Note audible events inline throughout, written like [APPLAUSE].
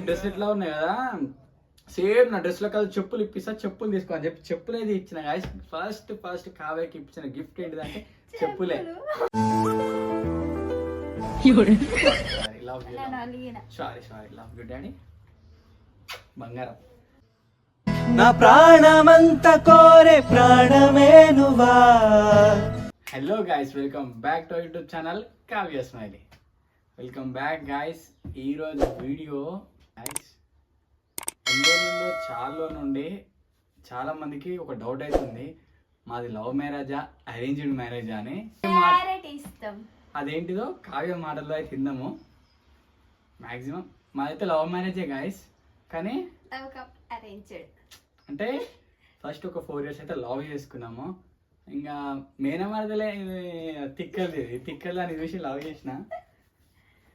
Dress ఎట్లా ఉన్నాయి కదా? సేమ్ నా డ్రెస్లో కాదు చెప్పులు ఇప్పిస్తా చెప్పులు తీసుకో అని చెప్పి చెప్పులు ఏది ఇచ్చిన ఫస్ట్ ఫస్ట్ కావ్యకి ఇప్పించిన గిఫ్ట్ ఏంటిదంటే చెప్పులే. Love sorry sorry love you daddy బంగారం. నా ప్రాణమంత కోరే ప్రాణమే నువ్వా hello guys welcome back to YouTube channel Kavya smiley welcome back guys ఈరోజు వీడియో గాయస్ ఎన్నో చాలా నుండి చాలా మందికి ఒక డౌట్ అవుతుంది. మాది లవ్ మ్యారేజా అరేంజ్డ్ మ్యారేజా అని. అదేంటిదో కావ్య మాటల్లో అయితే తిందాము. మ్యాక్సిమం మాదైతే లవ్ మ్యారేజే గాయస్ కానీ అంటే ఫస్ట్ ఒక ఫోర్ ఇయర్స్ అయితే లవ్ చేసుకున్నాము. ఇంకా మేనమరదలే ఇది తిక్కది ఇది తిక్కది అని చూసి లవ్ చేసిన.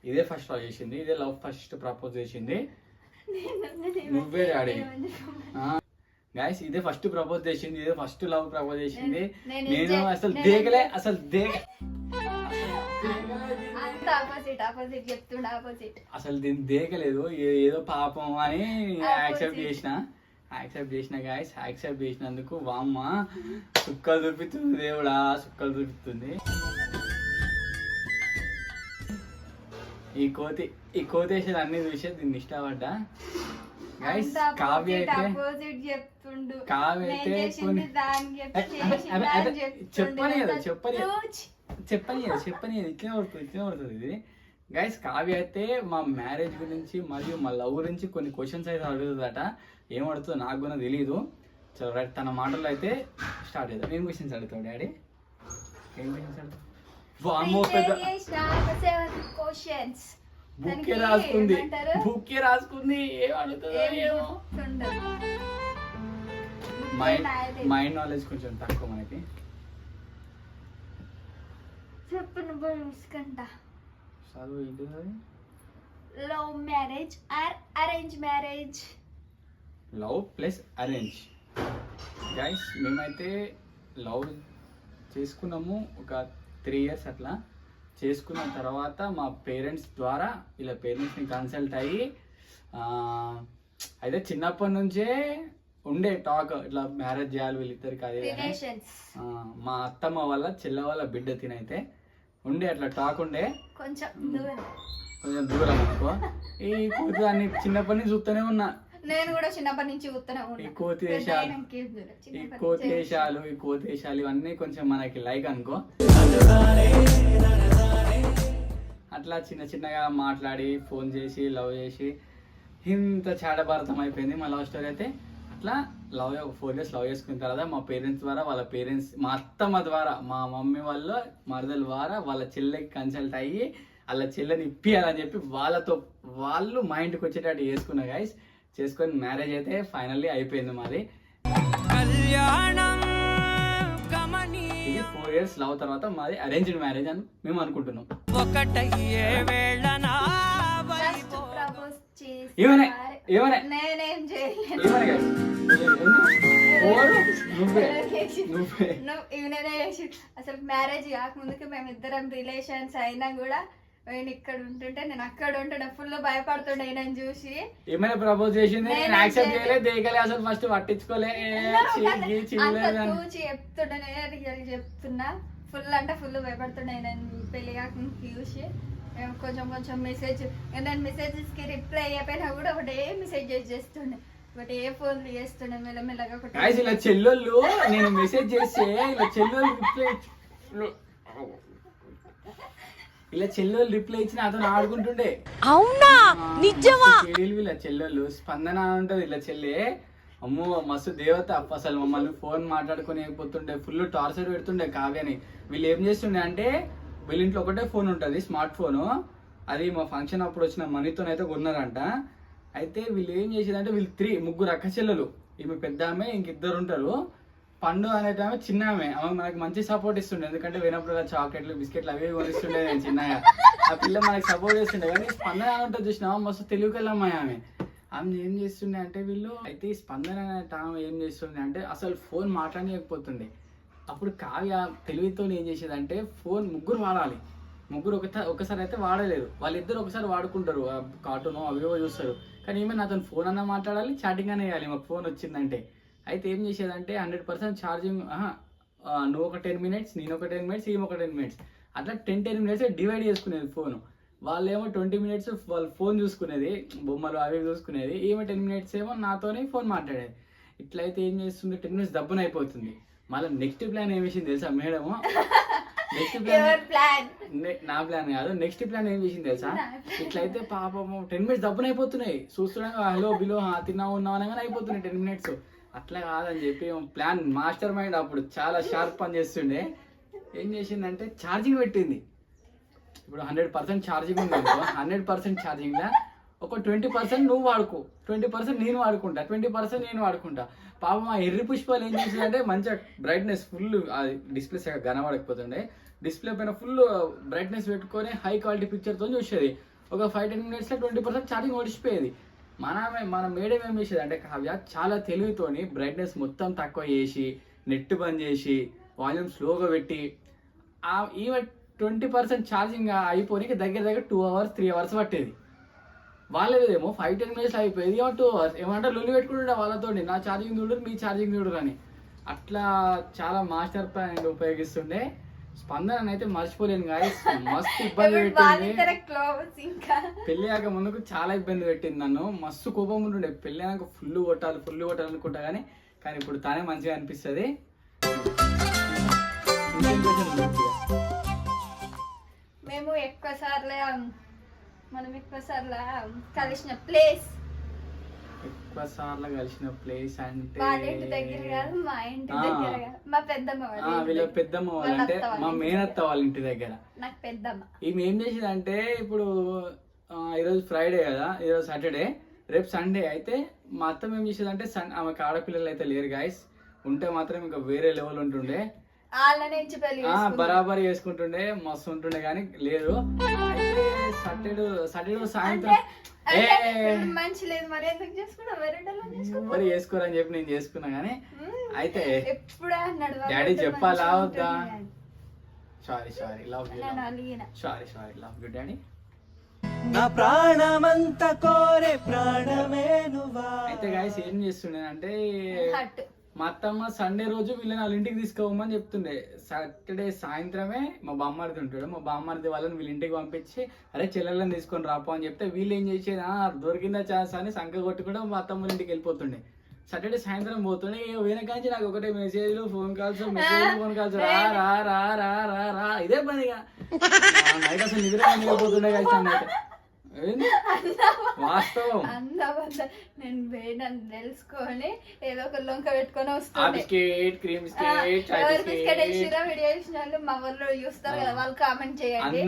ఇదే ఫస్ట్ లవ్ చేసింది ఇదే లవ్ ఫస్ట్ ప్రపోజ్ చేసింది. నువ్వే డాడీ గాయస్ ఇదే ఫస్ట్ ప్రపోజ్ చేసింది ఇదే ఫస్ట్ లవ్ ప్రపోజ్ చేసింది. నేను అసలు enjoy- అసలు ఆపోజిట్ అసలు దీన్ని దేకలేదు ఏ- ఏదో పాపం అని యాక్సెప్ట్. చేసిన. యాక్సెప్ట్ చేసిన గాయస్ యాక్సెప్ట్ చేసినందుకు వామ్మ. సుక్కలు చూపిస్తుంది దేవుడా సుక్కలు చూపిస్తుంది. ఈ కోతి ఈ కోతేషన్ అన్ని చూసి దీన్ని ఇష్టపడ్డా? గైస్ కావ్య అయితే కావ్య అయితే. చెప్పని కదా, చెప్పని. చెప్పని కదా, చెప్పని ఇట్లనే పడుతుంది ఇట్లనే పడుతుంది ఇది. గైస్ కావ్య అయితే మా మ్యారేజ్ గురించి మరియు మా లవ్ గురించి కొన్ని క్వశ్చన్స్ అయితే అడుగుతుందట. ఏం అడుగుతుందో నాకు కూడా తెలియదు సో రైట్ తన మాటల్లో అయితే స్టార్ట్ చేద్దాం. ఏం క్వశ్చన్స్ అడుగుతావు డాడీ? ఏం క్వశ్చన్స్ అడుగుతావు? వామ్మో పెద్ద. బుక్కే రాసుకుంది? బుక్కే రాసుకుంది. ఏం అడుగుతుందో. మైండ్ నాలెడ్జ్ కొంచెం తక్కువ మనకి. చెప్పు నువ్వు చూసుకుంటా. చదువు ఏంటి అది love marriage or arrange marriage love plus arrange. Guys మేమైతే లవ్ చేసుకున్నాము ఒక త్రీ ఇయర్స్ అట్లా. చేసుకున్న తర్వాత మా పేరెంట్స్ ద్వారా ఇలా పేరెంట్స్ని కన్సల్ట్ అయ్యి అయితే చిన్నప్పటి నుంచే ఉండే టాక్ ఇట్లా మ్యారేజ్ చేయాలి వీళ్ళిద్దరికి అది మా అత్తమ్మ వల్ల చెల్ల వాళ్ళ బిడ్డ తినైతే ఉండే అట్లా టాక్ ఉండే. కొంచెం కొంచెం దూరం అనుకో. ఈ కూతురు అన్ని చిన్నప్పటి నుంచి చూస్తూనే ఉన్నా. నేను కూడా చిన్నప్పటి నుంచి ఉన్నా ఈ కోతి వేషాలు. ఈ కోతి. వేషాలు ఈ కోతి వేషాలు ఇవన్నీ కొంచెం మనకి లైక్ అనుకో అట్లా చిన్న చిన్నగా మాట్లాడి ఫోన్ చేసి లవ్ చేసి ఇంత చాడభారతం అయిపోయింది మా లవ్ స్టోరీ అయితే అట్లా లవ్ ఒక ఫోర్ ఇయర్స్ లవ్ చేసుకున్న తర్వాత మా పేరెంట్స్ ద్వారా వాళ్ళ పేరెంట్స్ మా అత్తమ్మ ద్వారా మా మమ్మీ వాళ్ళ మరదల ద్వారా వాళ్ళ చెల్లెకి కన్సల్ట్ అయ్యి వాళ్ళ చెల్లెని ఇప్పియాలని చెప్పి వాళ్ళతో వాళ్ళు మా ఇంటికి వచ్చేటట్టు చేసుకున్న గైస్ చేసుకొని మ్యారేజ్ అయితే ఫైనల్లీ అయిపోయింది మాది. కళ్యాణం ఇది ఫోర్ ఇయర్స్ లవ్ తర్వాత మాది అరేంజ్డ్ మ్యారేజ్ అని మేము అనుకుంటున్నాం. ఏమనే? ఏమనే? అసలు మ్యారేజ్ కాకముందుకు మేము ఇద్దరం రిలేషన్స్ అయినా కూడా నేను ఇక్కడ ఉంటుంటే నేను అక్కడ ఉంటుండే ఫుల్ భయపడుతుండే ఈయనని చూసి. ఏమైనా ప్రపోజ్ చేసింది? నేను నేనే యాక్సెప్ట్ చేయలేదు. చేయలే. దేకలే అసలు ఫస్ట్ పట్టించుకోలే. ఏ. తూచి చెప్తుండే నేనే రియల్ చెప్తున్నా. ఫుల్ అంటే ఫుల్ భయపడుతుండే నేను పెళ్ళి కాకముందుకు చూసి. కొంచెం కొంచెం మెసేజ్ నేను మెసేజెస్కి రిప్లై అయిపోయినా కూడా ఒకటే మెసేజ్ చేస్తుండే. ఒకటే ఫోన్ చేస్తుండే మెల్లమెల్లగా ఇలా చెల్లెళ్ళు నేను మెసేజ్ చేస్తే ఇలా చెల్లెళ్ళు రిప్లై ఇలా చెల్లెళ్ళు రిప్లై ఇచ్చి నాతో ఆడుకుంటుండే. అవునా? నిజమా? చెల్లెలు వీళ్ళ చెల్లెళ్ళు. స్పందన ఉంటది ఇలా చెల్లె. అమ్మో మస్తు దేవత. అసలు మమ్మల్ని ఫోన్ మాట్లాడుకుని పోతుండే ఫుల్ టార్చర్ పెడుతుండే కావ్యని. వీళ్ళు ఏం చేస్తుండే అంటే వీళ్ళ ఇంట్లో ఒకటే ఫోన్ ఉంటుంది స్మార్ట్ ఫోను. అది మా ఫంక్షన్ అప్పుడు వచ్చిన మనీతోనైతే కొన్నారంట. అయితే వీళ్ళు ఏం చేసేదంటే వీళ్ళు త్రీ ముగ్గురు అక్క చెల్లెలు. ఈమె పెద్ద ఆమె ఇంకిద్దరు ఉంటారు. పండు అనేట ఆమె చిన్న ఆమె ఆమె మనకి మంచి సపోర్ట్ ఇస్తుండే. ఎందుకంటే వినప్పుడు చాక్లెట్లు బిస్కెట్లు అవి కొనిస్తుండే నేను చిన్నగా. ఆ పిల్ల మనకి సపోర్ట్ చేస్తుండే. కానీ స్పందన అంటే ఉంటుంది చూసినా మస్తు తెలుగుకెళ్ళమ్మాయి ఆమె. ఆమె ఏం చేస్తుండే అంటే వీళ్ళు అయితే ఈ స్పందన అనే ఆమె ఏం చేస్తుండే అంటే అసలు ఫోన్ మాట్లాడలేకపోతుండే. అప్పుడు కావ్య తెలివితో ఏం చేసేదంటే ఫోన్ ముగ్గురు వాడాలి. ముగ్గురు ఒక ఒకసారి అయితే వాడలేదు. వాళ్ళిద్దరు ఒకసారి వాడుకుంటారు. కార్టూన్ అవి చూస్తారు. కానీ ఈమె నాతో ఫోన్ అన్నా మాట్లాడాలి చాటింగ్ అనే వేయాలి మాకు ఫోన్ వచ్చిందంటే. అయితే ఏం చేసేదంటే హండ్రెడ్ పర్సెంట్ ఛార్జింగ్ నువ్వు ఒక టెన్ మినిట్స్ నేను ఒక టెన్ మినిట్స్ ఈమె ఒక టెన్ మినిట్స్. అట్లా టెన్ టెన్ మినిట్స్ డివైడ్ చేసుకునేది ఫోన్. వాళ్ళేమో ట్వంటీ మినిట్స్ వాళ్ళ ఫోన్ చూసుకునేది బొమ్మలు అవి చూసుకునేది. ఈమె టెన్ మినిట్స్ ఏమో నాతోనే ఫోన్ మాట్లాడేది. ఇట్లయితే ఏం చేస్తుంది? టెన్ మినిట్స్ దబ్బున అయిపోతుంది. మళ్ళీ నెక్స్ట్ ప్లాన్ ఏం చేసింది తెలుసా మేడము నెక్స్ట్ [LAUGHS] ప్లాన్ నే- నా ప్లాన్ కాదు నెక్స్ట్ ప్లాన్ ఏం చేసింది తెలుసా? ఇట్లయితే పాపము టెన్ మినిట్స్ దబ్బున అయిపోతున్నాయి. చూస్తుండగా హలో బిలో హా, తిన్నావు ఉన్నావు అనగానే అయిపోతున్నాయి టెన్ మినిట్స్. అట్లా కాదని చెప్పి ప్లాన్ మాస్టర్ మైండ్ అప్పుడు చాలా షార్ప్ పని చేస్తుండే. ఏం చేసిందంటే ఛార్జింగ్ పెట్టింది. ఇప్పుడు హండ్రెడ్ పర్సెంట్ ఛార్జింగ్ ఉంది హండ్రెడ్ పర్సెంట్ ఛార్జింగ్లా ఒక ట్వంటీ పర్సెంట్ నువ్వు వాడుకో ట్వంటీ పర్సెంట్ నేను వాడుకుంటా ట్వంటీ పర్సెంట్ నేను వాడుకుంటా. పాపం ఆ ఎర్రి పుష్పాలు ఏం చేసిందంటే మంచిగా బ్రైట్నెస్ ఫుల్ డిస్ప్లే సగ కనబడకపోతుండే. డిస్ప్లే పైన ఫుల్ బ్రైట్నెస్ పెట్టుకొని హై క్వాలిటీ పిక్చర్తో చూసేది. ఒక ఫైవ్ టెన్ మినిట్స్లో ట్వంటీ పర్సెంట్ ఛార్జింగ్ ఓడిచిపోయేది. మన మన మేడం ఏం చేసేది? అంటే కావ్య చాలా తెలివితోని బ్రైట్నెస్ మొత్తం తక్కువ చేసి నెట్ బంద్ చేసి వాల్యూమ్ స్లోగా పెట్టి ఆ ఈమె ట్వంటీ పర్సెంట్ ఛార్జింగ్ అయిపోయి దగ్గర దగ్గర టూ అవర్స్ త్రీ అవర్స్ పట్టేది. వాళ్ళదేమో ఫైవ్ టెన్ మినిట్స్ అయిపోయేది. ఏమో టూ అవర్స్. ఏమంటే లొల్లి పెట్టుకుంటుండే వాళ్ళతో నా ఛార్జింగ్ చూడరు మీ ఛార్జింగ్ చూడరు అని అట్లా చాలా మాస్టర్ ప్లాన్ ఉపయోగిస్తుండే. స్పందన అయితే మర్చిపోలేను గాయస్ [LAUGHS] మస్తు ఇబ్బంది పెట్టింది. పెళ్ళి అయ్యాక ముందుకు చాలా ఇబ్బంది పెట్టింది నన్ను. మస్తు కోపం ఉంటుండే. పెళ్ళి అయ్యాక ఫుల్ కొట్టాలి ఫుల్ కొట్టాలి అనుకుంటా కానీ కానీ ఇప్పుడు తానే మంచిగా అనిపిస్తుంది? మేము ఎక్కువ సార్లు మనం ఎక్కువ సార్లు కలిసిన ప్లేస్ ఎక్కువ సార్లు కలిసిన ప్లేస్ అంటే వాళ్ళ ఇంటి దగ్గర కాదు మా ఇంటి ఆ. దగ్గర కాదు మా పెద్దమ్మ వాళ్ళ ఆ, ఇంటి వీళ్ళ దగ్గర. పెద్దమ్మ వాళ్ళు వాళ్ళ అంటే అత్త వాళ్ళ మా ఇంటి మేనత్త. వాళ్ళ ఇంటి దగ్గర నాకు పెద్దమ్మ ఈమె ఏం చేసిందంటే ఇప్పుడు ఆ, ఈరోజు ఫ్రైడే కదా ఈరోజు సాటర్డే రేపు సండే అయితే మా అత్తం ఏం చేసేదంటే సన్ ఆమెకు ఆడపిల్లలు అయితే లేరు గాయస్ ఉంటే మాత్రం ఇంకా వేరే లెవెల్ ఉంటుండే వాళ్ళ నుంచి పెళ్ళి ఆ చేసుకున్నాం. బరాబర్ చేసుకుంటుండే మస్తు ఉంటుండే కానీ లేదు అయితే సాటర్డే సాటర్డే అంటే సాయంత్రం మంచి లేదు మరి ఎందుకు వేరే చేసుకోరని చెప్పి నేను చేసుకున్నా కానీ. అయితే ఎప్పుడే అన్నాడు వాళ్ళతో డాడీ చెప్పాలా వద్దా? Sorry sorry love you sorry sorry love you daddy. నా ప్రాణమంత కోరే ప్రాణమే నువ్వా అయితే గాయస్ ఏం చేస్తుండేనంటే హట్. మా అత్తమ్మ సండే రోజు వీళ్ళని వాళ్ళ ఇంటికి తీసుకోమని చెప్తుండే. సాటర్డే సాయంత్రమే మా బామ్మారిది ఉంటాడు. మా బామ్మర్ది వాళ్ళని వీళ్ళ ఇంటికి పంపించి అరే చెల్లెళ్ళని తీసుకొని రాపో అని చెప్తే వీళ్ళు ఏం చేసేది? దొరికిందా ఛాన్స్ అని సంఖ కొట్టుకుంటే మా అత్తమ్మ ఇంటికి వెళ్ళిపోతుండే. సాటర్డే సాయంత్రం పోతుండే. ఇక వెనకాంచి నాకు ఒకటే మెసేజ్లు phone calls message phone calls రా రా రా రా రా ఇదే పనిగా నైట్ అసలు నిద్ర పోతుండే కలిసి ఏంది వాస్తవం. నేను తెలుసుకొని ఏదో ఒక లొంక పెట్టుకొని ఆ వస్తుండే బిస్కెట్ వేసిరా వీడియో వేసిన వాళ్ళు మా వాళ్ళు చూస్తారు కదా వాళ్ళు కామెంట్ చేయండి.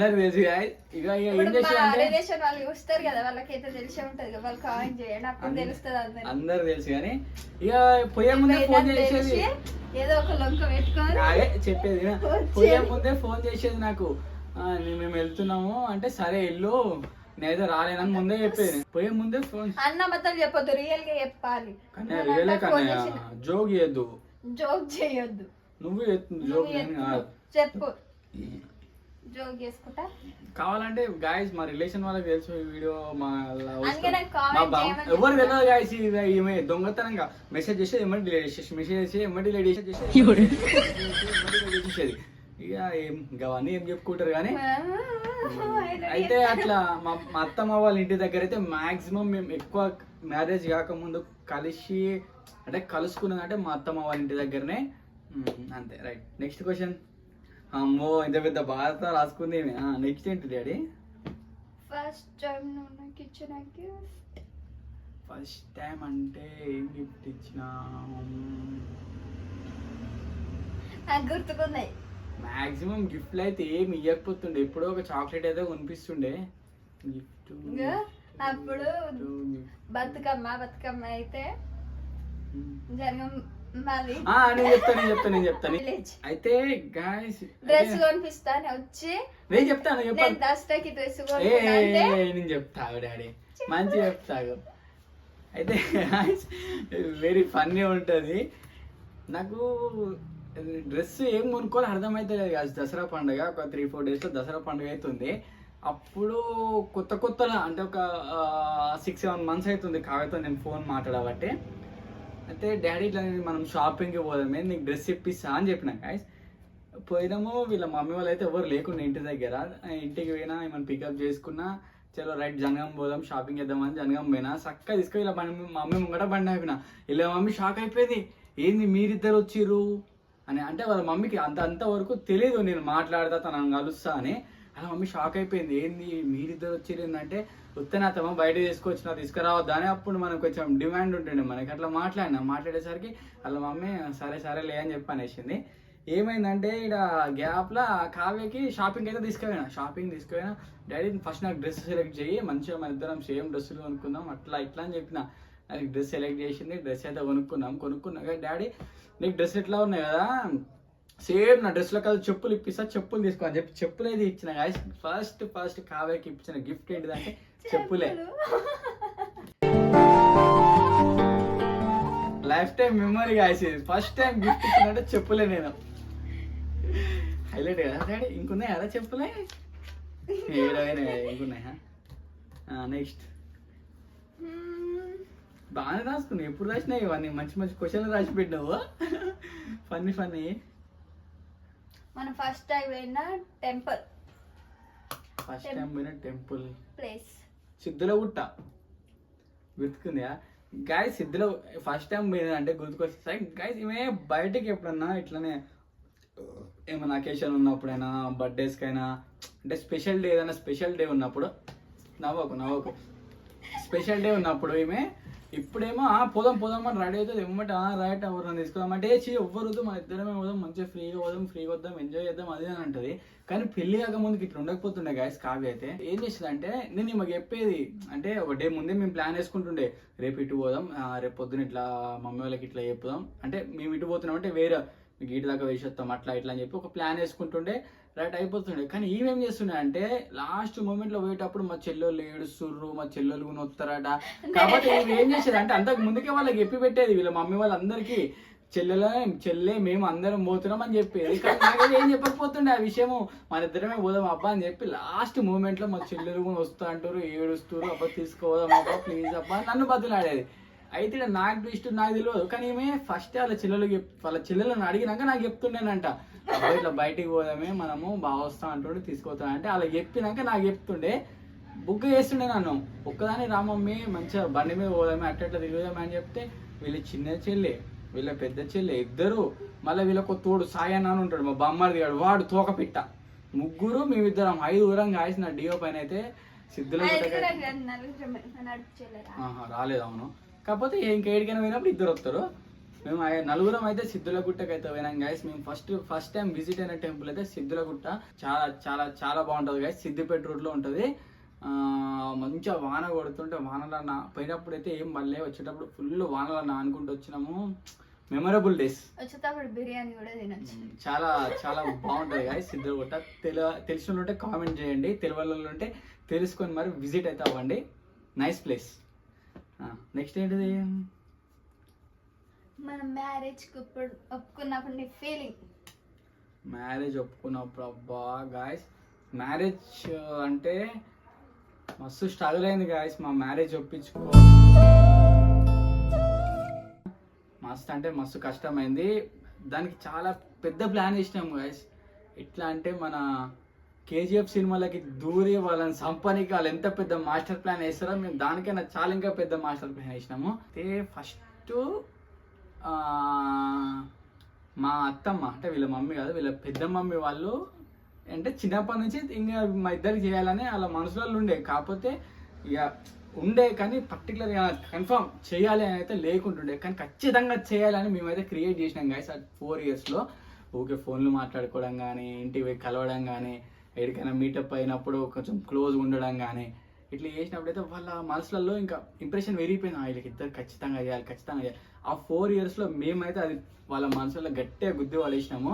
రిలేషన్ వాళ్ళు చూస్తారు కదా వాళ్ళకైతే తెలిసే ఉంటది కదా వాళ్ళు కామెంట్ చేయండి అప్పుడు తెలుస్తుంది అందరికి. అందరు తెలుసు కానీ ఇక పోయే ముందే ఫోన్ వేయడానికి చేసేది. తెలిసి ఏదో ఒక లొంక పెట్టుకొని చెప్పేది. పోయే ముందే ఫోన్ చేసేది నాకు. మేము వెళ్తున్నాము అంటే సరే వెళ్ళు నేనైతే రాలేనని ముందే చెప్పేది. పోయే ముందే ఫోన్ అన్న మొత్తం చెప్పొద్దు రియల్గా చెప్పాలి. రియలే జోక్ చేయొద్దు. జోక్ చేయొద్దు. నువ్వు జోక్ చెప్పు. చెప్పు. జోక్ చేసుకుంటా? కావాలంటే గాయస్ మా రిలేషన్ వాళ్ళకి తెలుసు ఈ వీడియో మా ఎవరు తెలియదు గాయస్ ఈమె దొంగతనంగా. మెసేజ్ చేసి ఎమ్మటి డిలీట్ చేసేసి మెసేజ్ చేసి ఎమ్మటి డిలీట్ చేసేసి చేసేది ఇక ఏం ఇంకా అవన్నీ ఏం చెప్పుకుంటారు కానీ? అయితే అట్లా మా అత్తమ్మ వాళ్ళ ఇంటి దగ్గర అయితే మాక్సిమం మేము ఎక్కువ మ్యారేజ్ కాకముందు కలిసి అంటే కలుసుకున్నది అంటే మా అత్తమ్మ వాళ్ళ ఇంటి దగ్గరనే. అంతే రైట్. Next question. అమ్మో ఇంత పెద్ద బాధ రాసుకుంది నెక్స్ట్ ఏంటి డాడీ? ఫస్ట్ టైం నాకు ఇచ్చిన గిఫ్ట్ ఫస్ట్ టైం అంటే ఏం గిఫ్ట్ ఇచ్చిన? నాకు గుర్తుకున్నాయి మాక్సిమం గిఫ్ట్లు అయితే ఏమి ఇవ్వకపోతుండే ఎప్పుడో ఒక చాక్లెట్ అయితే కొనిపిస్తుండే. గిఫ్ట్ అప్పుడు బతుకమ్మ బతుకమ్మ అయితే జరగ నేను చెప్తాను నేను చెప్తాను నేను చెప్తాను Village. అయితే గాయస్ డ్రెస్ కొనిపిస్తాను వచ్చి నేను చెప్తాను నేను దసరాకి డ్రెస్ నేను చెప్తాగు డాడీ. మంచి చెప్తాగు అయితే వెరీ ఫన్నీ ఉంటుంది. నాకు డ్రెస్ ఏం కొనుక్కోవాలి అర్థమైతే లేదు దసరా పండుగ ఒక త్రీ ఫోర్ డేస్లో దసరా పండుగ అవుతుంది అప్పుడు కొత్త కొత్తగా అంటే ఒక సిక్స్ సెవెన్ మంత్స్ అవుతుంది కావ్యతో నేను ఫోన్ మాట్లాడబట్టి అయితే డాడీ ఇట్లా మనం షాపింగ్కి పోదామే నీకు డ్రెస్ ఇప్పిస్తా అని చెప్పినా గాయస్ పోయినాము వీళ్ళ మమ్మీ వాళ్ళు అయితే ఎవరు లేకుండా ఇంటి దగ్గర. ఇంటికి పోయినా ఏమైనా పికప్ చేసుకున్నా చలో రైట్ జనగం పోదాం షాపింగ్ చేద్దామని జనగం పోయినా చక్కగా తీసుకొని ఇలా బండి మమ్మీ ముంగట బండి అయిపోయినా ఇలా మమ్మీ షాక్ అయిపోయింది. ఏంది మీరిద్దరు వచ్చిర్రు? అని. అంటే వాళ్ళ మమ్మీకి అంత అంత వరకు తెలియదు నేను మాట్లాడతా తనను కలుస్తా అని. అలా మమ్మీ షాక్ అయిపోయింది. ఏంది మీరిద్దరు వచ్చిర్రు ఏంటంటే వస్తే బయట తీసుకొచ్చిన తీసుకురావద్దా అని. అప్పుడు మనకు కొంచెం డిమాండ్ ఉంటుండే మనకి. అట్లా మాట్లాడినా. మాట్లాడేసరికి వాళ్ళ మమ్మీ సరే సరే లే అని చెప్పి అనేసింది. ఏమైందంటే ఇక్కడ గ్యాప్లో కావ్యకి షాపింగ్ అయితే తీసుకుపోయినా. షాపింగ్ తీసుకుపోయినా. డాడీ ఫస్ట్ నాకు డ్రెస్ సెలెక్ట్ చేయి మంచిగా మన ఇద్దరం సేమ్ డ్రెస్సులు కొనుక్కుందాం. అట్లా ఇట్లా అని చెప్పిన. డ్రెస్ సెలెక్ట్ చేసింది. డ్రెస్ అయితే కొనుక్కున్నాం కొనుక్కున్నాక డాడీ నీకు డ్రెస్ ఎట్లా ఉన్నాయి కదా? సేమ్ నా డ్రెస్లో కలిసి చెప్పులు ఇప్పిస్తా చెప్పులు తీసుకో అని చెప్పి చెప్పులు అయితే ఇచ్చిన ఫస్ట్ ఫస్ట్ కావ్యకి ఇచ్చిన గిఫ్ట్ ఏంటిదంటే చెప్పులే. Lifetime memory guys first time gift ఇచ్చినట్టే చెప్పులే నేను. హైలైట్ కదా డాడీ? ఇంకున్నాయి అలా చెప్పులే? [LAUGHS] ఏడవైనా ఇంకున్నాయా? నెక్స్ట్. బాగానే రాసుకున్నావు. ఎప్పుడు రాసినాయి ఇవన్నీ మంచి మంచి క్వశ్చన్లు రాసి పెట్టినావు. Funny funny. మనం ఫస్ట్ టైం పోయిన టెంపుల్. ఫస్ట్ టైం పోయిన టెంపుల్. ప్లేస్. సిద్ధుల గుట్ట గుర్తుకుందా? గాయ సిద్ధుల ఫస్ట్ టైం పోయింది అంటే గుర్తుకొస్తే గాయస్ ఈమె బయటకి ఎప్పుడన్నా ఇట్లనే ఏమైనా అకేషన్ ఉన్నప్పుడైనా బర్త్డేస్కైనా అంటే స్పెషల్ డే ఏదైనా స్పెషల్ డే ఉన్నప్పుడు నవ్వకు నవ్వకు. స్పెషల్ డే ఉన్నప్పుడు ఈమె ఇప్పుడేమో ఆ పోదాం పోదాం అని రెడీ అవుతుంది ఎమ్మట రైట్ ఎవరిని తీసుకుందాం అంటే చీ ఎవ్వరు మన ఇద్దరమే పోదాం మంచిగా ఫ్రీగా పోదాం ఫ్రీగా వద్దాం ఎంజాయ్ చేద్దాం అది అని అంటది. కానీ పెళ్ళి కాక ముందుకి ఇట్లా ఉండకపోతుండే గాయస్ కావ్య అయితే. ఏం చేసిందంటే అంటే నేను ఈమెకు చెప్పేది అంటే ఒక డే ముందే మేము ప్లాన్ వేసుకుంటుండే రేపు ఇటు పోదాం రేపు పొద్దున ఇట్లా మమ్మీ వాళ్ళకి ఇట్లా చెప్పుదాం. అంటే మేము ఇటు పోతున్నాం అంటే వేరే మీకు ఇటు దాకా వేసేస్తాం అట్లా ఇట్లా అని చెప్పి ఒక ప్లాన్ వేసుకుంటుండే రైట్ అయిపోతుండే. కానీ ఈమెం చేస్తుండే అంటే లాస్ట్ మూమెంట్లో పోయేటప్పుడు మా చెల్లెళ్ళు ఏడుస్తుర్రు మా చెల్లెలు కూడా వస్తారట కాబట్టి ఈమె ఏం చేసేది అంటే అంతకు ముందుకే వాళ్ళకి చెప్పి పెట్టేది వీళ్ళ మమ్మీ వాళ్ళందరికీ చెల్లెల చెల్లె మేము అందరం పోతున్నాం అని చెప్పేది. కానీ నాకైతే ఏం చెప్పకపోతుండే ఆ విషయము. మన ఇద్దరమే పోదాం అబ్బా అని చెప్పి లాస్ట్ మూమెంట్లో మా చెల్లెలు కూడా వస్తా అంటారు ఏడుస్తారు అబ్బా తీసుకోదాం అబ్బా ప్లీజ్ అబ్బా నన్ను బదులాడేది అయితే నాకు ట్విస్ట్ నాకు తెలియదు కానీ ఈమె ఫస్ట్ వాళ్ళ చెల్లెలు వాళ్ళ చెల్లెలను అడిగినాక నాకు చెప్తుండేనంట. ఇట్లా బయటికి పోదామే మనము బాగా వస్తాం అంటుండే తీసుకుపోతాం అంటే అలా చెప్పినాక నాకు చెప్తుండే. బుక్ చేస్తుండే నన్ను. ఒక్కదాని రామమ్మి మంచిగా బండి మీద పోదామే అట్ట అట్లా తిరుగుదామే అని చెప్తే వీళ్ళ చిన్న చెల్లి వీళ్ళ పెద్ద చెల్లి ఇద్దరు మళ్ళీ వీళ్ళకు తోడు సాయి అన్న అని ఉంటాడు మా బొమ్మడి దిగాడు వాడు తోక పిట్ట. ముగ్గురు మేమిద్దరం ఐదుగురం కాసిన డియో పైన అయితే సిద్ధుల రాలేదు అవును. కాకపోతే ఇంకేడికైనా పోయినప్పుడు ఇద్దరు వస్తారు. మేము నలుగురం అయితే సిద్ధుల గుట్టకి అయితే పోయినాం గాయస్ మేము ఫస్ట్ ఫస్ట్ టైం విజిట్ అయిన టెంపుల్ అయితే సిద్ధుల గుట్ట చాలా చాలా చాలా బాగుంటుంది గాయస్ సిద్దిపేట రోడ్లో ఉంటుంది. మంచిగా వాన కొడుతుంటే వానలో నా పోయినప్పుడు అయితే ఏం పడలే. వచ్చేటప్పుడు ఫుల్ వానలో నానుకుంటూ వచ్చినాము. మెమరబుల్ డేస్ వచ్చేటప్పుడు బిర్యానీ కూడా తినొచ్చు. చాలా చాలా బాగుంటుంది గాయస్ సిద్ధుల గుట్ట తెల తెలిసిన ఉంటే కామెంట్ చేయండి. తెలియని ఉంటే తెలుసుకొని మరి విజిట్ అయితే అవ్వండి. నైస్ ప్లేస్ నెక్స్ట్ ఏంటిది? మనం మ్యారేజ్ ఇప్పుడు ఒప్పుకున్నప్పుడు నీ ఫీలింగ్ మ్యారేజ్ ఒప్పుకున్నప్పుడు అబ్బా గాయస్ మ్యారేజ్ అంటే మస్తు స్ట్రగుల్ అయింది గాయస్ మా మ్యారేజ్ ఒప్పించుకో. మస్తు అంటే మస్తు కష్టమైంది. దానికి చాలా పెద్ద ప్లాన్ వేసినాము గాయస్ ఎట్లా అంటే మన కేజీఎఫ్ సినిమాలకి దూరి వాళ్ళని సంపానికి వాళ్ళు ఎంత పెద్ద మాస్టర్ ప్లాన్ వేస్తారో మేము దానికైనా చాలా ఇంకా పెద్ద మాస్టర్ ప్లాన్ వేసినాము. అయితే ఫస్ట్ మా అత్తమ్మ అంటే వీళ్ళ మమ్మీ కాదు వీళ్ళ పెద్ద మమ్మీ వాళ్ళు అంటే చిన్నప్పటి నుంచి ఇంకా మా ఇద్దరికి చేయాలని వాళ్ళ మనసులో ఉండే. కాకపోతే ఇక ఉండే కానీ పర్టికులర్గా కన్ఫర్మ్ చేయాలి అని అయితే లేకుంటుండే. కానీ ఖచ్చితంగా చేయాలని మేమైతే క్రియేట్ చేసినాం గాయస్ ఆ ఫోర్ ఇయర్స్లో ఓకే ఫోన్లు మాట్లాడుకోవడం కానీ ఇంటికి పోయి కలవడం కానీ ఎక్కడికైనా మీటప్ అయినప్పుడు కొంచెం క్లోజ్ ఉండడం కానీ ఇట్లా చేసినప్పుడైతే వాళ్ళ మనసులలో ఇంకా ఇంప్రెషన్ పెరిగిపోయింది. "ఆ, వీళ్ళకి ఇద్దరు ఖచ్చితంగా చేయాలి ఖచ్చితంగా చేయాలి. ఆ ఫోర్ ఇయర్స్లో మేమైతే అది వాళ్ళ మనసులో గట్టిగా గుద్ది వాళ్ళేసినాము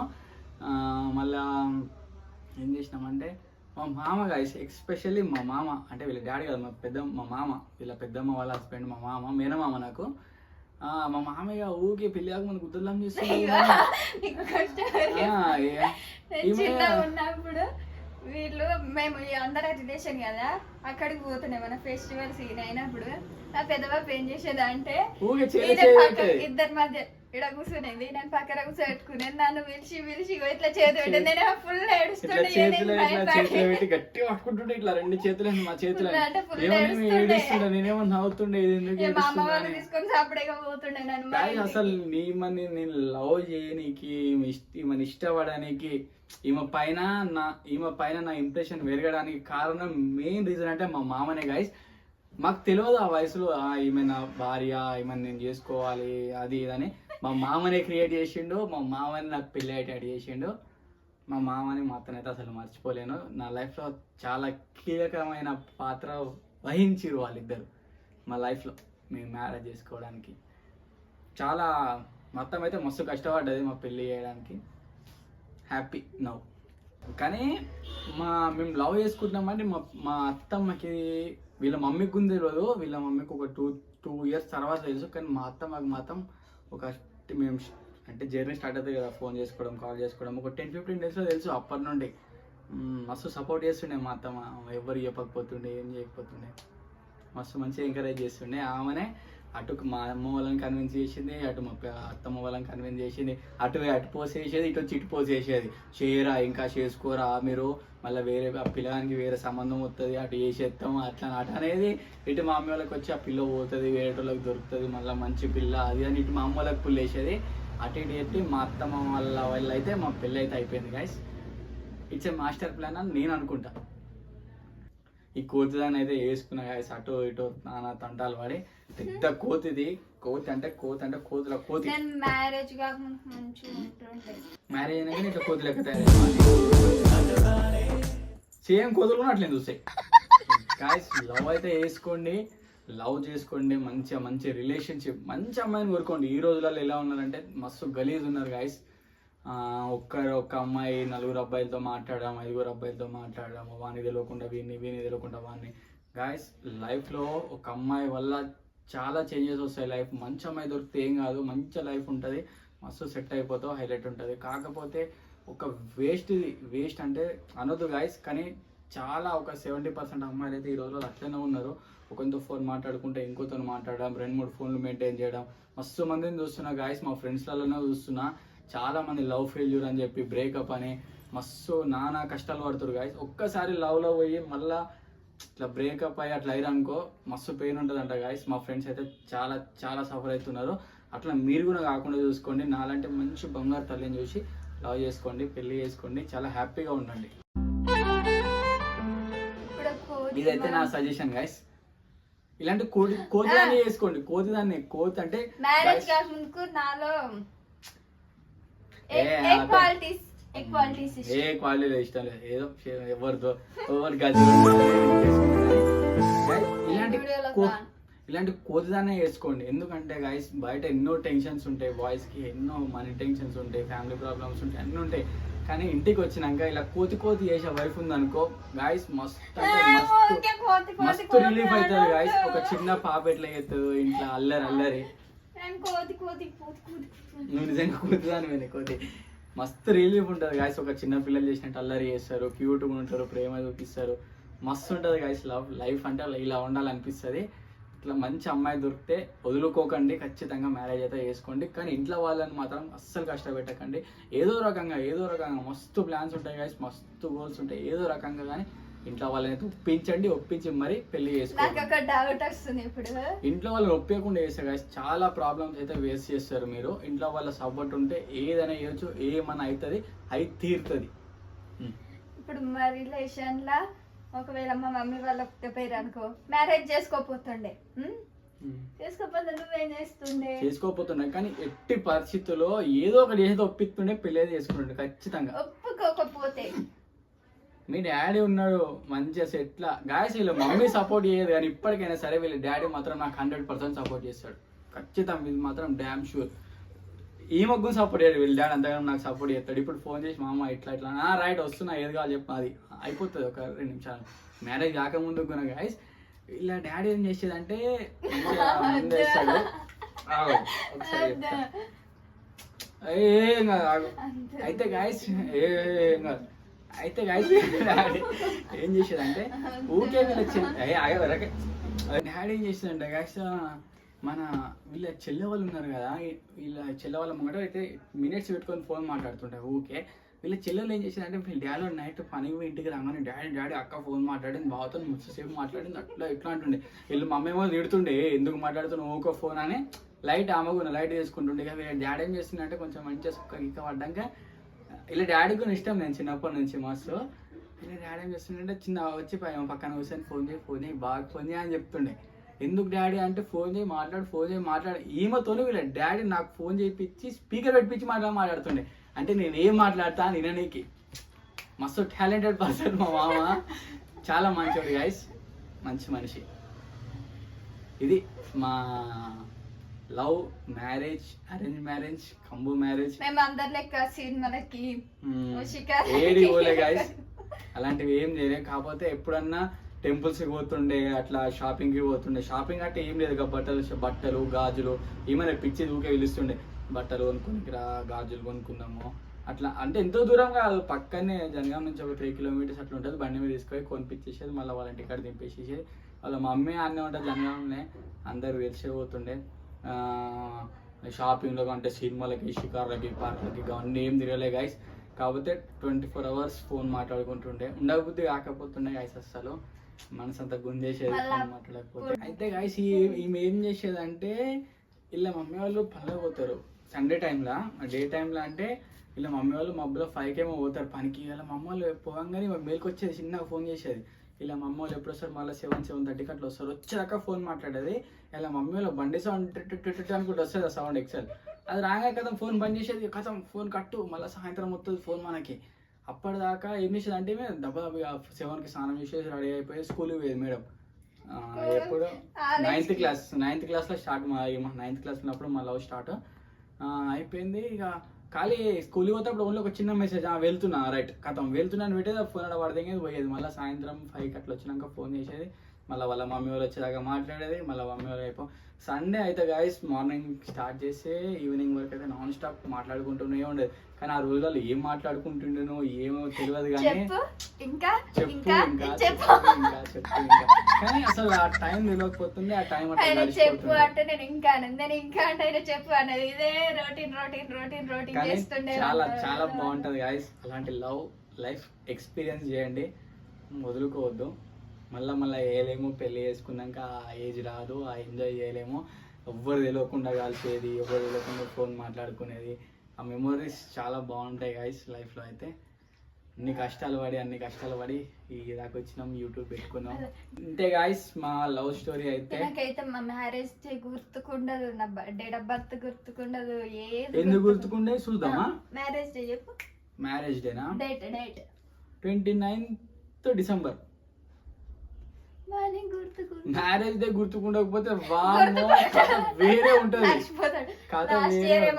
ఆ, మళ్ళా ఏం చేసినామంటే మా మామ గాయస్ ఎక్స్పెషల్లీ మా మామ అంటే వీళ్ళ డాడీ కాదు మా పెద్ద మా మామ వీళ్ళ పెద్దమ్మ వాళ్ళ హస్బెండ్ మా మామ మేనమామ నాకు. మా మామయ్య ఊకే పెళ్ళి కాకముందు గుద్దలం చేస్తుంది వీళ్ళు మేము ఈ అందరం రిలేషన్ కదా అక్కడికి పోతున్నాం మన ఫెస్టివల్ సీన్ అయినప్పుడు నా పెద్దబాబు ఏం చేసేది అంటే ఊగే చేయి ఈయన చేయి పక్క- పెట్టేది. ఇద్దరి మధ్య ఇక్కడ కూర్చునేది నేను పక్కన కూర్చోబెట్టుకునేది నన్ను పిలిచి పిలిచి ఇట్లా చేతి పెట్టేది నేను ఫుల్ ఏడుస్తుండే పెట్టి గట్టిగా పట్టుకుంటుండే ఇట్లా రెండు చేతులు మా చేతులు ఏడుస్తుండే. ఏడుస్తుండే నేనేమో నవ్వుతుండే మా అమ్మ వాళ్ళు. తీసుకొని పోతుండే నన్ను. అసలు నీ మని నేను లవ్ చేయనీకి ఈమె ఈమెను ఇష్టపడడానికి ఈమె పైన నా ఈమె పైన నా ఇంప్రెషన్ పెరగడానికి కారణం మెయిన్ రీజన్ అంటే మా మామనే గాయస్ మాకు తెలియదు ఆ వయసులో ఆ, ఈమె నా భార్య ఈమెను నేను చేసుకోవాలి అది ఇదని మా మామనే క్రియేట్ చేసిండు మా మామని నాకు పెళ్ళి అయ్యేటట్టు చేసిండు. మా మామని మా అతనైతే అసలు మర్చిపోలేను. నా లైఫ్లో చాలా కీలకమైన పాత్ర వహించిరు వాళ్ళిద్దరు. మా లైఫ్లో మేము మ్యారేజ్ చేసుకోవడానికి. చాలా మొత్తం అయితే మస్తు కష్టపడ్డది మా పెళ్ళి చేయడానికి. హ్యాపీ నవ్వు కానీ మా మేము లవ్ చేసుకుంటున్నామంటే మా మా అత్తమ్మకి వీళ్ళ మమ్మీకి ఉంది రోజు వీళ్ళ మమ్మీకి ఒక టూ టూ ఇయర్స్ తర్వాత తెలుసు. కానీ మా అత్తమ్మకి మాత్రం ఒక మేము అంటే జర్నీ స్టార్ట్ అవుతుంది కదా ఫోన్ చేసుకోవడం కాల్ చేసుకోవడం ఒక టెన్ ఫిఫ్టీన్ డేస్లో తెలుసు అప్పటి నుండి. మస్తు సపోర్ట్ చేస్తుండే మా అత్తమ్మ. ఎవరు చెప్పకపోతుండే ఏం చేయకపోతుండే మస్తు మంచిగా ఎంకరేజ్ చేస్తుండే. ఆమెనే అటు మా అమ్మ వాళ్ళని కన్విన్స్ చేసింది అటు మా అత్తమ్మ వాళ్ళని కన్విన్స్ చేసింది అటు అటు పోసేసేది ఇటు వచ్చి ఇటు పోసి చేయరా ఇంకా చేసుకోరా మీరు మళ్ళీ వేరే ఆ పిల్లగానికి వేరే సంబంధం వస్తుంది అటు చేసేస్తాం అట్లా అటు అనేది ఇటు మా అమ్మ వాళ్ళకి వచ్చి ఆ పిల్ల పోతుంది వేరే వాళ్ళకి దొరుకుతుంది మళ్ళీ మంచి పిల్ల అది అని ఇటు మా అమ్మ వాళ్ళకి పుల్లేసేది అటు ఇటు చెప్పి మా అత్తమ్మ వాళ్ళ వాళ్ళు అయితే మా పెళ్ళి అయితే అయిపోయింది guys it's a master plan అని నేను అనుకుంటా. ఈ కోతిదాన్ని అయితే వేసుకున్నా గాయస్ అటు ఇటు నానా తంటాలు పడి పెద్ద కోతిది. కోతి అంటే కోతి అంటే కోతుల కోతి. మ్యారేజ్ మ్యారేజ్ అయినాక ఇట్లా కోతి లెక్క తయారు సేమ్ కోతులు కూడా అట్లే చూస్తాయి గాయస్ లవ్ అయితే వేసుకోండి. లవ్ చేసుకోండి. మంచిగా మంచి రిలేషన్షిప్ మంచి అమ్మాయిని కోరుకోండి. ఈ రోజులలో ఎలా ఉన్నారంటే మస్తు గలీజ్ ఉన్నారు గాయస్ ఒక్కరు ఒక్క అమ్మాయి నలుగురు అబ్బాయిలతో మాట్లాడడం ఐదుగురు అబ్బాయిలతో మాట్లాడడం వాడిని తెలియకుండా వీడిని వీని తెలియకుండా వాడిని గాయస్ లైఫ్లో ఒక అమ్మాయి వల్ల చాలా చేంజెస్ వస్తాయి లైఫ్ మంచి అమ్మాయి దొరికితే ఏం కాదు మంచి లైఫ్ ఉంటుంది మస్తు సెట్ అయిపోతావు హైలైట్ ఉంటుంది. కాకపోతే ఒక వేస్ట్ వేస్ట్ అంటే అనొద్దు గాయస్ కానీ చాలా ఒక సెవెంటీ పర్సెంట్ అమ్మాయిలు అయితే ఈ రోజుల్లో అట్లనే ఉన్నారు. ఒకరితో ఫోన్ మాట్లాడుకుంటే ఇంకోతో మాట్లాడడం రెండు మూడు ఫోన్లు మెయింటైన్ చేయడం. మస్తు మందిని చూస్తున్నా గాయస్ మా ఫ్రెండ్స్లలోనే చూస్తున్నా. చాలా మంది లవ్ ఫెయిల్యూర్ అని చెప్పి బ్రేకప్ అని మస్తు నానా కష్టాలు పడుతున్నారు గాయస్ ఒక్కసారి లవ్లో పోయి మళ్ళా ఇట్లా బ్రేకప్ అయ్యి అట్లా అయ్యారనుకో మస్తు పెయిన్ ఉంటుంది అంట గాయస్ మా ఫ్రెండ్స్ అయితే చాలా చాలా సఫర్ అవుతున్నారు అట్లా మీరు కూడా కాకుండా చూసుకోండి. నాలాంటి మంచి బంగారు తల్లిని చూసి లవ్ చేసుకోండి పెళ్ళి చేసుకోండి. చాలా హ్యాపీగా ఉండండి. ఇదైతే నా సజెషన్ గాయస్ ఇలాంటి కోతి కోతి దాన్ని చేసుకోండి. కోతి దాన్ని కోతి అంటే మ్యారేజ్ guys, కాకముందుకు నాలో ఏ, క్వాలిటీలో ఇష్టం? లేదు ఏదో ఎవరితో ఎవరి గది ఇలాంటి ఇలాంటి కోతిదానే వేసుకోండి. ఎందుకంటే గైస్ బయట ఎన్నో టెన్షన్స్ ఉంటాయి. బాయ్స్కి ఎన్నో మనీ టెన్షన్స్ ఉంటాయి ఫ్యామిలీ ప్రాబ్లమ్స్ ఉంటాయి అన్నీ ఉంటాయి. కానీ ఇంటికి వచ్చినాక ఇలా కోతి కోతి చేసే వైఫ్ ఉందనుకో గాయస్ మస్తు మస్తు రిలీఫ్ అవుతుంది గాయస్ ఒక చిన్న పాప ఎట్లా ఇంట్లో అల్లరి అల్లరి. నువ్వు నిజంగా కూతుదాని కోతి. మస్తు రిలీఫ్ ఉంటుంది గాయస్ ఒక చిన్న పిల్లలు చేసినట్టు అల్లరి చేస్తారు క్యూట్గా ఉంటారు ప్రేమ చూపిస్తారు. మస్తు ఉంటుంది గాయస్ లవ్ లైఫ్ అంటే ఇలా ఉండాలనిపిస్తుంది. ఇట్లా మంచి అమ్మాయి దొరికితే వదులుకోకండి ఖచ్చితంగా మ్యారేజ్ అయితే చేసుకోండి. కానీ ఇంట్లో వాళ్ళని మాత్రం అస్సలు కష్టపెట్టకండి. ఏదో రకంగా ఏదో రకంగా మస్తు ప్లాన్స్ ఉంటాయి గాయస్ మస్తు గోల్స్ ఉంటాయి ఏదో రకంగా కానీ ఇంట్లో వాళ్ళని ఒప్పించండి ఒప్పించి మరి పెళ్ళి నాకు చేసుకోండి ఒక డౌట్ వస్తుంది ఇప్పుడు. ఇంట్లో వాళ్ళు ఒప్పేయకుండా చేస్తారు. చాలా ప్రాబ్లమ్స్ అయితే ఫేస్ చేస్తారు మీరు. ఇంట్లో వాళ్ళ సపోర్ట్ ఉంటే ఏదైనా చేయొచ్చు ఏమన్నా అవుతుంది అయి తీరుతుంది. ఇప్పుడు మా రిలేషన్ లా ఒకవేళ మా మమ్మీ వాళ్ళ పేరు అనుకో మ్యారేజ్ చేసుకోపోతుండే? చేసుకోపోతే నువ్వేం చేస్తుండే? చేసుకోకపోతున్నాయి కానీ ఎట్టి పరిస్థితుల్లో ఏదో ఒకటి చేసి ఒప్పిస్తుండే పెళ్ళి చేసుకుంటుండే ఖచ్చితంగా. ఒప్పుకోకపోతే. మీ డాడీ ఉన్నాడు మంచిగా సెట్లా గాయస్ వీళ్ళ మమ్మీ సపోర్ట్ చేయదు కానీ ఇప్పటికైనా సరే వీళ్ళ డాడీ మాత్రం నాకు హండ్రెడ్ పర్సెంట్ సపోర్ట్ చేస్తాడు. ఖచ్చితంగా ఇది మాత్రం డ్యామ్ షూర్ ఈ మొగ్గు సపోర్ట్ చేయడు వీళ్ళ డాడీ అంతగా నాకు సపోర్ట్ చేస్తాడు. ఇప్పుడు ఫోన్ చేసి మా అమ్మ ఇట్లా ఇట్లా. ఆ రైట్ వస్తున్నా ఏది కావాలి చెప్పు అది అయిపోతుంది ఒక రెండు నిమిషాలు. మ్యారేజ్ కాకముందు కూడా గాయస్ ఇలా డాడీ ఏం చేసేదంటే ఒకసారి. ఏం కాదు. అయితే గాయస్ ఏం కాదు అయితే గాయస్ ఏం చేసాడంటే ఊకే వీళ్ళ చెల్లి డాడీ. ఏం చేసేదంటే గాయస్ మన వీళ్ళ చెల్లె వాళ్ళు ఉన్నారు కదా వీళ్ళ చెల్లె వాళ్ళ ముంగట అయితే మినిట్స్ పెట్టుకొని ఫోన్ మాట్లాడుతుంటారు ఊకే వీళ్ళ చెల్లెలు ఏం చేసిందంటే వీళ్ళ డాడీ నైట్ పని ఇంటికి రాగానే డాడీ డాడీ అక్క ఫోన్ మాట్లాడింది బావతో ముచ్చసేపు మాట్లాడింది అట్లా ఇట్లా అంటుండే. వీళ్ళు మమ్మీ ఏమో తిడుతుండే ఎందుకు మాట్లాడుతున్నావు ఊకో ఫోన్ అని. లైట్ ఆమెకు లైట్ చేసుకుంటుండే ఇక వీళ్ళ డాడీ ఏం చేస్తుందంటే కొంచెం మంచిగా సుక్క గిక్క పడ్డాక ఇలా డాడీ కూడా ఇష్టం నేను చిన్నప్పటి నుంచి మస్తు. ఇలా డాడీ ఏం చేస్తుండే చిన్న వచ్చి పై- పక్కన కూర్చొని ఫోన్ చేయి ఫోన్ చేయి బాగా ఫోన్ చేయి అని చెప్తుండే. ఎందుకు డాడీ? అంటే ఫోన్ చేయి మాట్లాడు ఫోన్ చేయి మాట్లాడు. ఈమెతోనే వీళ్ళ డాడీ నాకు ఫోన్ చేయించి స్పీకర్ పెట్టించి మాట్లా మాట్లాడుతుండే. అంటే నేను ఏం మాట్లాడతా నిననీకి మస్తు టాలెంటెడ్ పర్సన్ మా మామ. చాలా మంచోడు గైస్ మంచి మనిషి. ఇది మా love marriage arrange marriage combo marriage. మేము అందరి లెక్క సినిమాలకి షికార్. ఏడి పోలే గాయస్ అలాంటివి ఏం చేయలేదు కాకపోతే ఎప్పుడన్నా టెంపుల్స్కి పోతుండే అట్లా షాపింగ్కి పోతుండే. షాపింగ్ అంటే ఏం లేదు బట్టలు బట్టలు గాజులు. ఏమైనా పిచ్చి ఊకే పిలుస్తుండే. బట్టలు కొనుక్కొని రా గాజులు కొనుక్కుందాము. అట్లా అంటే ఎంతో దూరం కాదు. పక్కనే జనగాం నుంచి ఒక త్రీ కిలోమీటర్స్ అట్లా ఉంటుంది. బండి మీద తీసుకొని కొనిపించేసేది. మళ్ళీ వాళ్ళ ఇంటికాడ దింపేసేసేది. వాళ్ళ మమ్మీ అన్నీ ఉంటుంది జనగాంలోనే అందరు వెలిసే పోతుండే షాపింగ్లో అంటే సినిమాలకి షికార్లకి పార్కులకి అవన్నీ ఏం తిరగలే గైస్ కాకపోతే ట్వంటీ ఫోర్ అవర్స్ ఫోన్ మాట్లాడుకుంటుండే. ఉండబుద్ధి కాకపోతుండే గైస్ అసలు మనసు అంతా గుంజేసేది ఫోన్ మాట్లాడకపోతే. అయితే గైస్ ఈమె ఏం చేసేదంటే ఇలా మమ్మీ వాళ్ళు పనులకు పోతారు. సండే టైంలో డే టైంలో అంటే ఇలా మమ్మీ వాళ్ళు మబ్బులో ఫైవ్కి ఏమో పోతారు. పనికి ఇలా మమ్మ వాళ్ళు పోగానే మేలుకి వచ్చేది చిన్నగా ఫోన్ చేసేది. ఇలా మమ్మ వాళ్ళు ఎప్పుడు వస్తారు మళ్ళీ సెవెన్ సెవెన్ థర్టీకి అట్లా వస్తారు. వచ్చాక ఫోన్ మాట్లాడేది ఇలా మమ్మీ వాళ్ళ బండి సౌండ్ అనుకుంటూ వస్తుంది ఆ సౌండ్ ఎక్సెల్ అది రాగా కదా ఫోన్ బంద్ చేసేది కథం ఫోన్ కట్టు మళ్ళీ సాయంత్రం వస్తుంది ఫోన్ మనకి. అప్పటిదాకా ఏం చేసేది అంటే మేము దెబ్బ సెవెన్కి స్నానం చేసేసి రెడీ అయిపోయి స్కూల్కి పోయేది మేడం. ఎప్పుడు? నైన్త్ క్లాస్ నైన్త్ క్లాస్లో స్టార్ట్ మా నైన్త్ క్లాస్ ఉన్నప్పుడు మా లవ్ స్టార్ట్. అయిపోయింది ఇక ఖాళీ స్కూల్కి పోతే ఓన్లీ ఒక చిన్న మెసేజ్ వెళ్తున్నా రైట్ కథం. వెళ్తున్నాను పెట్టేది ఫోన్ అక్కడ పడితే పోయేది. మళ్ళీ సాయంత్రం ఫైవ్కి అట్లా వచ్చినాక ఫోన్ చేసేది. మళ్ళీ వాళ్ళ మమ్మీ వాళ్ళు వచ్చేదాకా మాట్లాడేది. మళ్ళీ మమ్మీ వాళ్ళు అయిపో సండే అయితే గాయస్ మార్నింగ్ స్టార్ట్ చేసి ఈవినింగ్ వరకు అయితే నాన్ స్టాప్ మాట్లాడుకుంటూనే ఉండేది. కానీ ఆ రోజులలో ఏం మాట్లాడుకుంటుండేనో ఏమో తెలియదు కానీ చెప్పు. ఇంకా? చెప్పు ఇంకా? ఇంకా చెప్పు. చెప్పు ఇంకా చెప్పు ఇంకా. కానీ అసలు ఆ టైం తెలియకపోతుంది ఆ టైం ఆయన చెప్పు. అంటే నేను ఇంకా నేను ఇంకా అంటే ఆయన చెప్పు అన్నది. ఇదే రోటీన్ రోటీన్ రోటీన్ రోటీన్ చేస్తుండే చాలా. చాలా బాగుంటది గాయస్ అలాంటి లవ్ లైఫ్ ఎక్స్పీరియన్స్ చేయండి. వదులుకోవద్దు. మళ్ళీ మళ్ళీ వేయలేము పెళ్ళి చేసుకున్నాక ఆ ఏజ్ రాదు ఆ ఎంజాయ్ చేయలేము. ఎవ్వరు తెలియకుండా కలిసేది ఎవరు తెలియకుండా ఫోన్ మాట్లాడుకునేది. ఆ మెమొరీస్ చాలా బాగుంటాయి గాయస్ లైఫ్లో అయితే. అన్ని కష్టాలు పడి అన్ని కష్టాలు పడి ఈ దాకా వచ్చినాం యూట్యూబ్ పెట్టుకున్నాం. అంతే గాయస్ మా లవ్ స్టోరీ అయితే. నాకైతే మా మ్యారేజ్ డే గుర్తుకుండదు నా డేట్ ఆఫ్ బర్త్ గుర్తుకుండదు ఏది ఎందుకు గుర్తుకుండే? చూద్దామా? మ్యారేజ్ డే చెప్పు. Marriage డేనా date date twenty ninth December marriage day గుర్తుకుండకపోతే కథ వేరే ఉంటది. కథ వేరే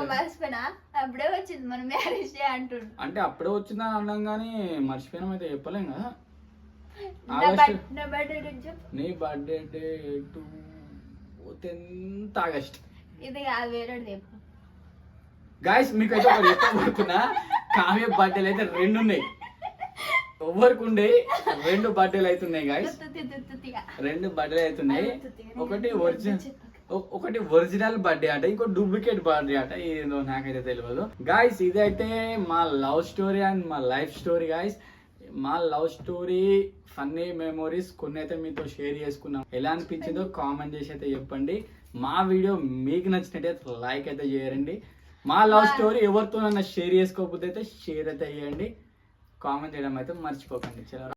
అప్పుడే వచ్చింది మన మ్యారేజ్ డే అంటుండు. అంటే అప్పుడే వచ్చిందని అన్నాం కానీ మర్చిపోయినాం అయితే చెప్పలేం కదా. నా బర్త్డే డేట్ చెప్పు. నీ birthday day to tenth August. ఇది కాదు వేరే చెప్పు. గాయస్ మీకు అయితే ఒకటి చెప్పబోతున్నా కావ్య బర్త్డేలు అయితే రెండు ఉన్నాయి. ఎవరికి ఉండే రెండు బర్త్డేలు అవుతున్నాయి గాయస్ రెండు బర్త్డే అవుతున్నాయి. ఒకటి ఒరిజినల్ ఒకటి ఒరిజినల్ బర్త్డే అట ఇంకో డూప్లికేట్ బర్త్డే అట ఏదో నాకైతే తెలియదు గాయస్ ఇదైతే మా లవ్ స్టోరీ అండ్ మా లైఫ్ స్టోరీ గాయస్ మా లవ్ స్టోరీ ఫన్నీ మెమోరీస్ కొన్ని అయితే మీతో షేర్ చేసుకున్నాం. ఎలా అనిపించిందో కామెంట్ చేసి అయితే చెప్పండి. మా వీడియో మీకు నచ్చినట్టయితే లైక్ అయితే చేయండి. మా లవ్ స్టోరీ ఎవరితోనన్నా షేర్ చేసుకోకపోతే అయితే షేర్ అయితే చేయండి. కామెంట్ చేయడం అయితే మర్చిపోకండి. చలో